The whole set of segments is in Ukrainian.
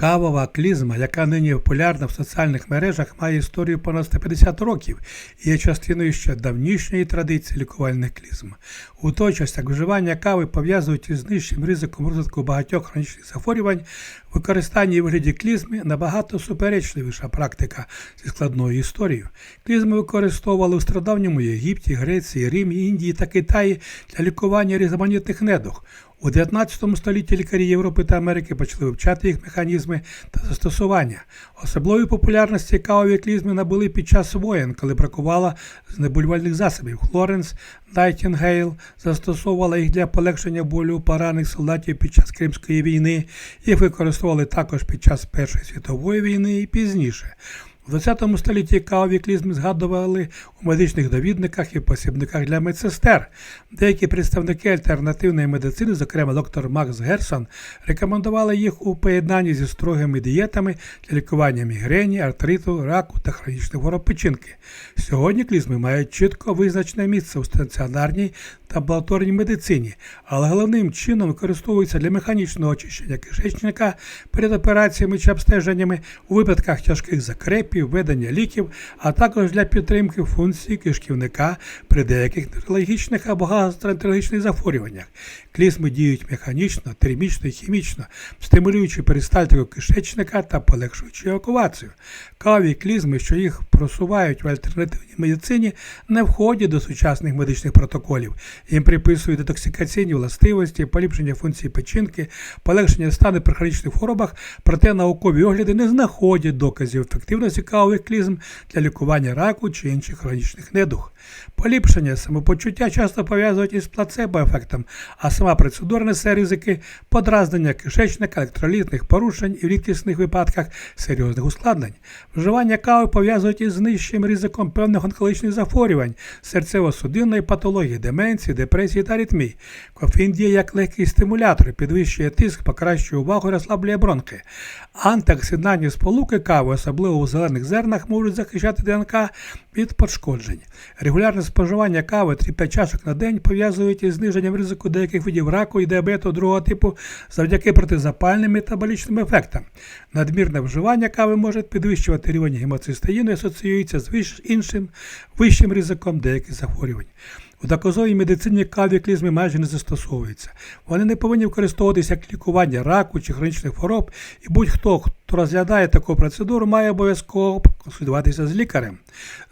Кавова клізма, яка нині популярна в соціальних мережах, має історію понад 150 років і є частиною ще давнішньої традиції лікувальних клізм. У той час, як вживання кави пов'язують із нижчим ризиком розвитку багатьох хронічних захворювань, використання у вигляді клізми набагато суперечливіша практика зі складною історією. Клізми використовували у стародавньому Єгипті, Греції, Римі, Індії та Китаї для лікування різноманітних недуг. У 19 столітті лікарі Європи та Америки почали вивчати їх механізми та застосування. Особливої популярності кавові клізми набули під час воєн, коли бракувало знеболювальних засобів. Флоренс Найтінгейл застосовувала їх для полегшення болю поранених солдатів під час Кримської війни. Їх використовували також під час Першої світової війни і пізніше. У ХХ столітті кавові клізми згадували у медичних довідниках і посібниках для медсестер. Деякі представники альтернативної медицини, зокрема доктор Макс Герсон, рекомендували їх у поєднанні зі строгими дієтами для лікування мігрені, артриту, раку та хронічних хвороб печінки. Сьогодні клізми мають чітко визначене місце у стаціонарній та амбулаторній медицині, але головним чином використовуються для механічного очищення кишечника перед операціями чи обстеженнями у випадках тяжких закрепів, введення ліків, а також для підтримки функцій кишківника при деяких нейрологічних або гастроентерологічних захворюваннях. Клізми діють механічно, термічно і хімічно, стимулюючи перистальтику кишечника та полегшуючи евакуацію. Каві клізми, що їх просувають в альтернативній медицині, не входять до сучасних медичних протоколів. Їм приписують детоксикаційні властивості, поліпшення функції печінки, полегшення стану при хронічних хворобах, проте наукові огляди не знаходять доказів ефективності кавових клізм для лікування раку чи інших хронічних недуг. Поліпшення самопочуття часто пов'язують із плацебо-ефектом, а сама процедура несе ризики подразнення кишечника, електролітних порушень і в рідкісних випадках серйозних ускладнень. Вживання кави пов'язують із нижчим ризиком певних онкологічних захворювань, серцево-судинної патології, деменції, депресії та аритмій. Кофеїн діє як легкий стимулятор, підвищує тиск, покращує увагу і розслаблює бронхи. Антиоксидантні сполуки кави, особливо у зелених зернах, можуть захищати ДНК від пошкоджень. Регулярне споживання кави 3-5 чашок на день пов'язують із зниженням ризику деяких видів раку і діабету другого типу завдяки протизапальним метаболічним ефектам. Надмірне вживання кави може підвищувати рівень гемоцистеїну і асоціюється з іншим вищим ризиком деяких захворювань. У доказовій медицині кавіклізми майже не застосовуються. Вони не повинні використовуватися як лікування раку чи хронічних хвороб, і будь-хто, хто розглядає таку процедуру, має обов'язково консультуватися з лікарем.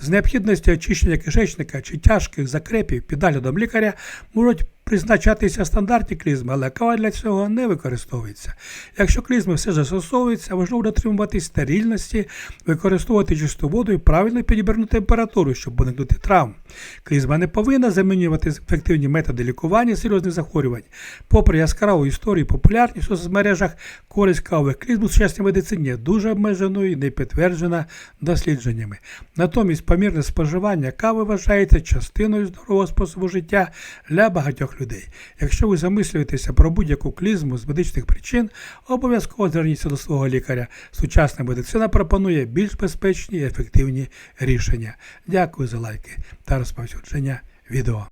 З необхідності очищення кишечника чи тяжких закрепів під наглядом лікаря можуть призначатися стандартні клізми, але кава для цього не використовується. Якщо клізми все застосовуються, важливо дотримуватись стерильності, використовувати чисту воду і правильно підібрану температуру, щоб уникнути травм. Клізма не повинна замінювати ефективні методи лікування серйозних захворювань. Попри яскраву історію популярність у соцмережах, користь кавових клізм у сучасній медицині дуже обмеженою і не підтверджена дослідженнями. Натомість помірне споживання кави вважається частиною здорового способу життя для багатьох людей. Якщо ви замислюєтеся про будь-яку клізму з медичних причин, обов'язково зверніться до свого лікаря. Сучасна медицина пропонує більш безпечні і ефективні рішення. Дякую за лайки та розповсюдження відео.